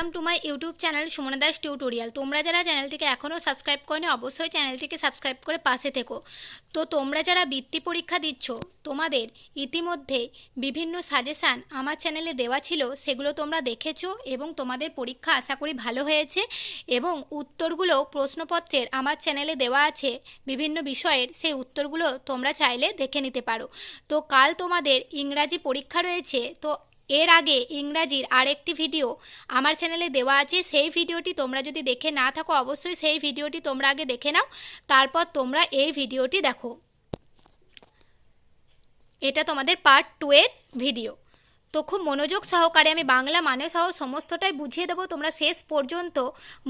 Welcome to my YouTube channel Sumana Das tutorial. তোমরা যারা চ্যানেলটিকে এখনও সাবস্ক্রাইব করনি, অবশ্যই চ্যানেলটিকে সাবস্ক্রাইব করে পাশে থেকো। তো তোমরা যারা বৃত্তি পরীক্ষা দিচ্ছ, তোমাদের ইতিমধ্যে বিভিন্ন সাজেশান আমার চ্যানেলে দেওয়া ছিল, সেগুলো তোমরা দেখেছ এবং তোমাদের পরীক্ষা আশা করি ভালো হয়েছে এবং উত্তরগুলো প্রশ্নপত্রের আমার চ্যানেলে দেওয়া আছে, বিভিন্ন বিষয়ের, সেই উত্তরগুলো তোমরা চাইলে দেখে নিতে পারো। তো কাল তোমাদের ইংরাজি পরীক্ষা রয়েছে, তো এর আগে ইংরাজির আরেকটি ভিডিও আমার চ্যানেলে দেওয়া আছে। সেই ভিডিওটি তোমরা যদি দেখে না থাকো, অবশ্যই সেই ভিডিওটি তোমরা আগে দেখে নাও। তারপর তোমরা এই ভিডিওটি দেখো। এটা তোমাদের পার্ট টু এর ভিডিও তো খুব মনোযোগ সহকারে আমি বাংলা মানে সহ সমস্তটাই বুঝিয়ে দেবো। তোমরা শেষ পর্যন্ত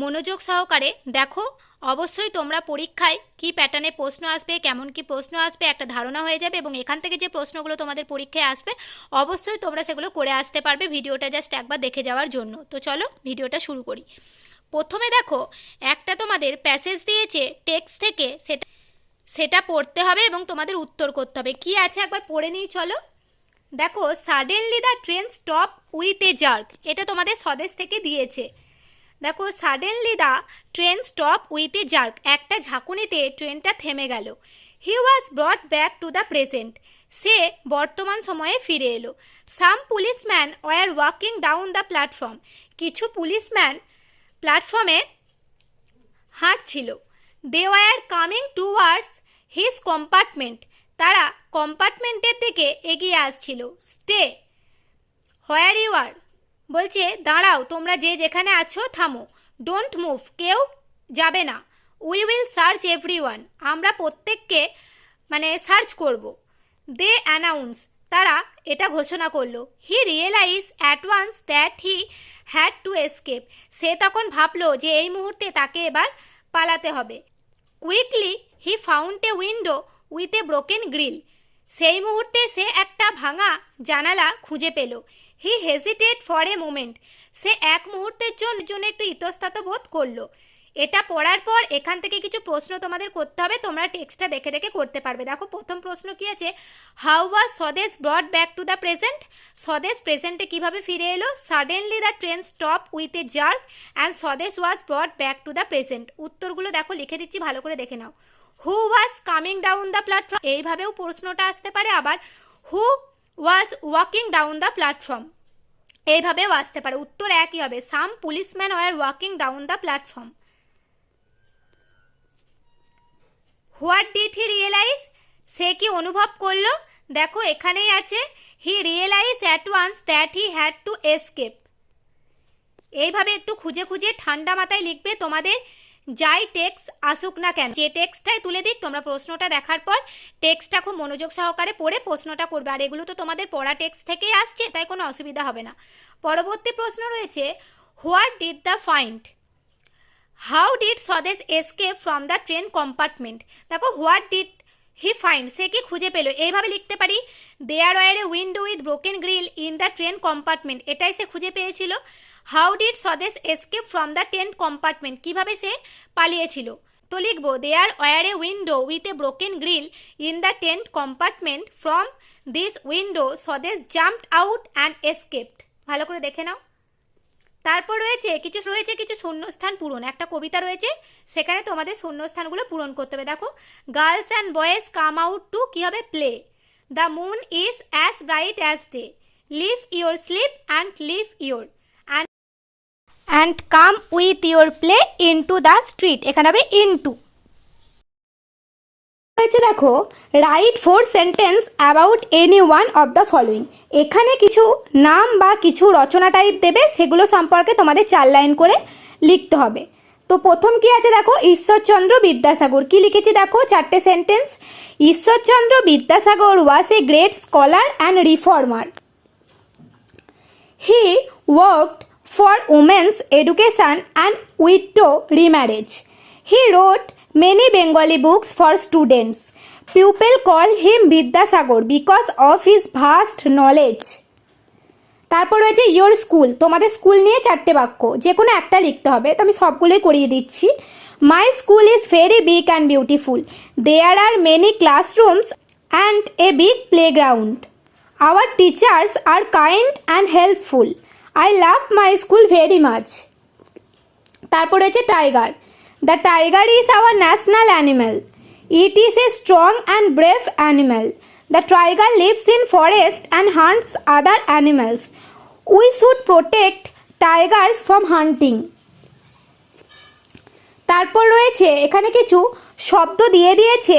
মনোযোগ সহকারে দেখো। অবশ্যই তোমরা পরীক্ষায় কি প্যাটার্নে প্রশ্ন আসবে, কেমন কি প্রশ্ন আসবে, একটা ধারণা হয়ে যাবে এবং এখান থেকে যে প্রশ্নগুলো তোমাদের পরীক্ষায় আসবে, অবশ্যই তোমরা সেগুলো করে আসতে পারবে ভিডিওটা জাস্ট একবার দেখে যাওয়ার জন্য। তো চলো ভিডিওটা শুরু করি। প্রথমে দেখো, একটা তোমাদের প্যাসেজ দিয়েছে টেক্সট থেকে, সেটা সেটা পড়তে হবে এবং তোমাদের উত্তর করতে হবে। কি আছে একবার পড়ে নিই, চলো। দেখো suddenly the train stop with a jerk এটা তোমাদের স্বদেশ থেকে দিয়েছে। দেখো suddenly the train stop with a jerk একটা ঝাঁকুনিতে ট্রেনটা থেমে গেল। He was brought back to the present সে বর্তমান সময়ে ফিরে এলো। Some policeman were walking down the platform কিছু পুলিশম্যান প্ল্যাটফর্মে হাঁটছিল। They were coming towards his compartment তারা কম্পার্টমেন্টের দিকে এগিয়ে আসছিল। Stay, where you are? বলছে, দাঁড়াও, তোমরা যে যেখানে আছো থামো। ডোন্ট মুভ, কেউ যাবে না। উই উইল সার্চ এভরি আমরা প্রত্যেককে মানে সার্চ করব। দে অ্যানাউন্স, তারা এটা ঘোষণা করল। He realise at once that he had to escape. সে তখন ভাবলো যে এই মুহূর্তে তাকে এবার পালাতে হবে। Quickly he found a window with a broken grill. সেই মুহূর্তে সে একটা ভাঙা জানালা খুঁজে পেল। He hesitated for a moment. সে এক মুহূর্তের জন্য জন্য একটু ইতস্তত বোধ করল। এটা পড়ার পর এখান থেকে কিছু প্রশ্ন তোমাদের করতে হবে, তোমরা টেক্সটটা দেখে দেখে করতে পারবে। দেখো, প্রথম প্রশ্ন কি আছে? How was Swadesh brought back to the present Swadesh প্রেজেন্টে কীভাবে ফিরে এলো? Suddenly the train stop with a jerk and Swadesh was brought back to the present উত্তরগুলো দেখো, লিখে দিচ্ছি, ভালো করে দেখে নাও। Who was coming down the platform এইভাবেও প্রশ্নটা আসতে পারে আবার who was walking down the platform এইভাবেও আসতে পারে। উত্তর একই হবে। Some policeman were walking down the platform what did he realise সে কি অনুভব করল? দেখো, এখানেই আছে। He realise at once that he had to escape এইভাবে একটু খুঁজে খুঁজে ঠান্ডা মাথায় লিখবে তোমাদের। যাই টেক্সট আসুক না কেন, যে টেক্সটাই তুলে দিক, তোমরা প্রশ্নটা দেখার পর টেক্সটটা খুব মনোযোগ সহকারে পড়ে প্রশ্নটা করবে। আর এগুলো তো তোমাদের পড়া টেক্সট থেকেই আসছে, তাই কোনো অসুবিধা হবে না। পরবর্তী প্রশ্ন রয়েছে, what did the find? How did Swadesh escape from the train compartment? দেখো, হোয়াট ডিড হি ফাইন্ড? সে কি খুঁজে পেল? এইভাবে লিখতে পারি there were a window with broken grill in the train compartment এটাই সে খুঁজে পেয়েছিল। How did Swadesh escape from the train compartment? কীভাবে সে পালিয়েছিল? তো লিখব there were a window with a broken grill in the tent compartment from this window Swadesh jumped out and escaped ভালো করে দেখে নাও। তারপর রয়েছে কিছু রয়েছে কিছু শূন্যস্থান পূরণ। একটা কবিতা রয়েছে, সেখানে তোমাদের শূন্যস্থানগুলো পূরণ করতে হবে। দেখো girls and boys come out to কী হবে? Play the moon is as bright as day leave your sleep and leave your and come with your play into the street এখানে হবে ইনটু হয়েছে দেখো write four sentence about any one of the following এখানে কিছু নাম বা কিছু রচনা type দেবে, সেগুলো সম্পর্কে তোমাদের চার লাইন করে লিখতে হবে। তো প্রথম কি আছে দেখো? ঈশ্বরচন্দ্র বিদ্যাসাগর। কি লিখেছি দেখো? চারটে sentence Ishwarchandra Vidyasagar was a great scholar and reformer he worked for women's education and widow remarriage he wrote many Bengali books for students people call him Vidyasagar because of his vast knowledge তারপর রয়েছে your school তোমাদের school নিয়ে চারটে বাক্য। যে কোনো একটা লিখতে হবে। তো আমি সবগুলোই করিয়ে দিচ্ছি। My school is very big and beautiful there are many classrooms and a big playground our teachers are kind and helpful I love my school very much তারপর রয়েছে tiger the tiger is our national animal it is a strong and brave animal the tiger lives in forest and hunts other animals we should protect tigers from hunting তারপর রয়েছে, এখানে কিছু শব্দ দিয়ে দিয়েছে।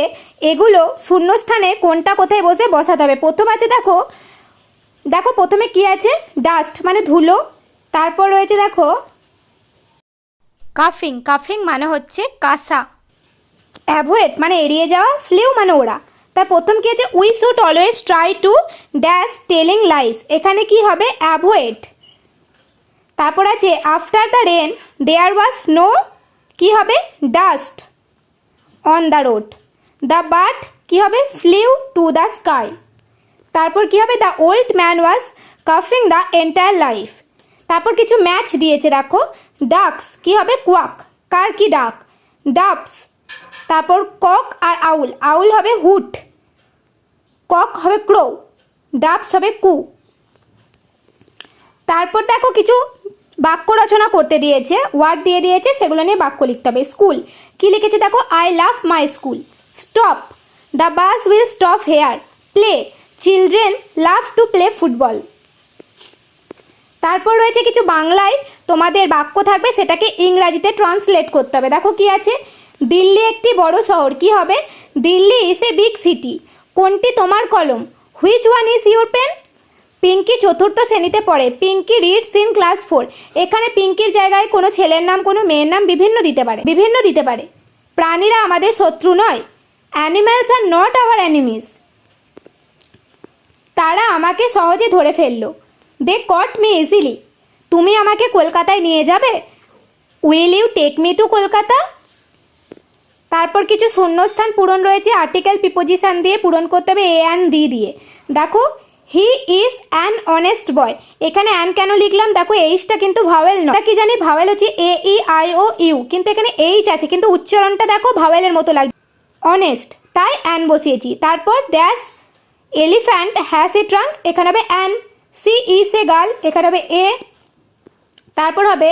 এগুলো শূন্যস্থানে কোনটা কোথায় বসবে বসাতে হবে? প্রথম আছে দেখো দেখো, প্রথমে কি আছে? ডাস্ট মানে ধুলো। তারপর রয়েছে, দেখো কাফিং কাফিং মানে হচ্ছে কাসা। অ্যাভয়েড মানে এড়িয়ে যাওয়া ফ্লিউ মানে ওরা তার প্রথম কি আছে? We should always try to dash telling lies এখানে কি হবে? অ্যাভয়েড তারপর আছে after the rain there was snow কি হবে? Dust on the road the bird কি হবে? ফ্লিউ টু দ্য স্কাই তারপর কি হবে? দ্য ওল্ড ম্যান ওয়াজ কাফিং দ্য এন্টায়ার লাইফ তারপর কিছু ম্যাচ দিয়েছে, দেখো। ডাকস কি হবে? কোয়াক কার কি ডাক ডাবস তারপর কক আর আউল আউল হবে হুট কক হবে ক্রো ডাবস হবে কু তারপর দেখো কিছু বাক্য রচনা করতে দিয়েছে ওয়ার্ড দিয়ে দিয়েছে, সেগুলো নিয়ে বাক্য লিখতে হবে। স্কুল কি লিখেছে দেখো? I love my school stop the bus will stop here play children love to play football তারপর রয়েছে কিছু বাংলায় তোমাদের বাক্য থাকবে, সেটাকে ইংরাজিতে ট্রান্সলেট করতে হবে। দেখো কি আছে? দিল্লি একটি বড় শহর, কি হবে? Delhi is a big city কোনটি তোমার কলম? Which one is your pen Pinky চতুর্থ শ্রেণীতে পড়ে। Pinky reads in class four এখানে পিঙ্কির জায়গায় কোনো ছেলের নাম, কোনো মেয়ের নাম বিভিন্ন দিতে পারে। বিভিন্ন দিতে পারে। প্রাণীরা আমাদের শত্রু নয়। Animals are not our enemies তারা আমাকে সহজে ধরে ফেলল। They caught me easily. তুমি আমাকে কলকাতায় নিয়ে যাবে? Will you take me to Kolkata? তারপর কিছু শূন্যস্থান পূরণ রয়েছে, আর্টিকেল প্রিপোজিশন দিয়ে পূরণ করতে হবে এ অ্যান দি দিয়ে। দেখো he is an honest boy এখানে অ্যান কেন লিখলাম? দেখো এইচটা কিন্তু ভাওয়েল নয়। কি জানি? ভাওয়েল হচ্ছে এ ই আই ও ইউ কিন্তু এখানে এইচ আছে, কিন্তু উচ্চারণটা দেখো ভাওয়েলের মতো লাগছে। অনেস্ট তাই অ্যান বসিয়েছি। তারপর dash elephant has a trunk এখানে হবে an she is a girl এখানে হবে এ তারপর হবে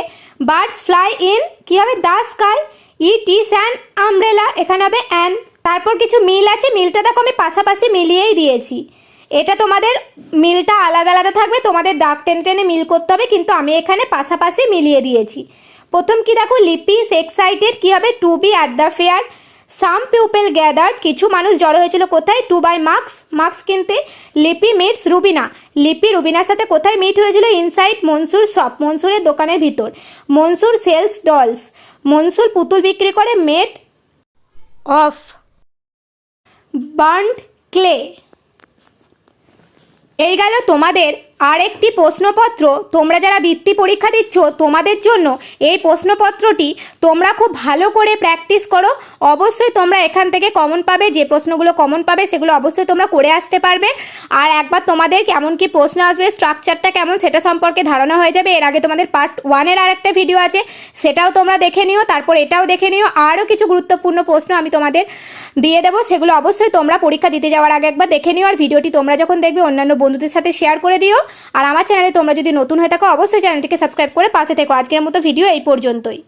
বার্ডস ফ্লাই ইন কি হবে? The sky it is an umbrella এখানে হবে অ্যান তারপর কিছু মিল আছে, মিলটা দেখো, আমি পাশাপাশি মিলিয়েই দিয়েছি। এটা তোমাদের মিলটা আলাদা আলাদা থাকবে, তোমাদের দাগ টেনে টেনে মিল করতে হবে, কিন্তু আমি এখানে পাশাপাশি মিলিয়ে দিয়েছি। প্রথম কি দেখো, লিপি ইস এক্সাইটেড কি হবে? To be at the fair some people gather কিছু মানুষ জড়ো হয়েছিল। কোথায়? টু বাই মার্কস মার্কস কিনতে। লিপি মিটস রুবিনা লিপি রুবিনার সাথে কোথায় মিট হয়েছিল? ইনসাইড মনসুর শপ মনসুরের দোকানের ভিতর। মনসুর সেলস ডলস মনসুর পুতুল বিক্রি করে মেট অফ বার্নড ক্লে এই গেল তোমাদের আরেকটি প্রশ্নপত্র তোমরা যারা বৃত্তি পরীক্ষা দিচ্ছ তোমাদের জন্য এই প্রশ্নপত্রটি তোমরা খুব ভালো করে প্র্যাকটিস করো। অবশ্যই তোমরা এখান থেকে কমন পাবে, যে প্রশ্নগুলো কমন পাবে সেগুলো অবশ্যই তোমরা করে আসতে পারবে। আর একবার তোমাদের কেমন কি প্রশ্ন আসবে স্ট্রাকচারটা কেমন সেটা সম্পর্কে ধারণা হয়ে যাবে। এর আগে তোমাদের পার্ট ওয়ানের আর একটা ভিডিও আছে, সেটাও তোমরা দেখে নিও, তারপর এটাও দেখে নিও। আরও কিছু গুরুত্বপূর্ণ প্রশ্ন আমি তোমাদের দিয়ে দেবো, সেগুলো অবশ্যই তোমরা পরীক্ষা দিতে যাওয়ার আগে একবার দেখে নিও। আর ভিডিওটি তোমরা যখন দেখবে, অন্যান্য বন্ধুদের সাথে শেয়ার করে দিও। আর আমার চ্যানেলে তোমরা যদি নতুন হয়ে থাকো, অবশ্যই চ্যানেলটিকে সাবস্ক্রাইব করে পাশে থেকো। আজকের মতো ভিডিও এই পর্যন্তই।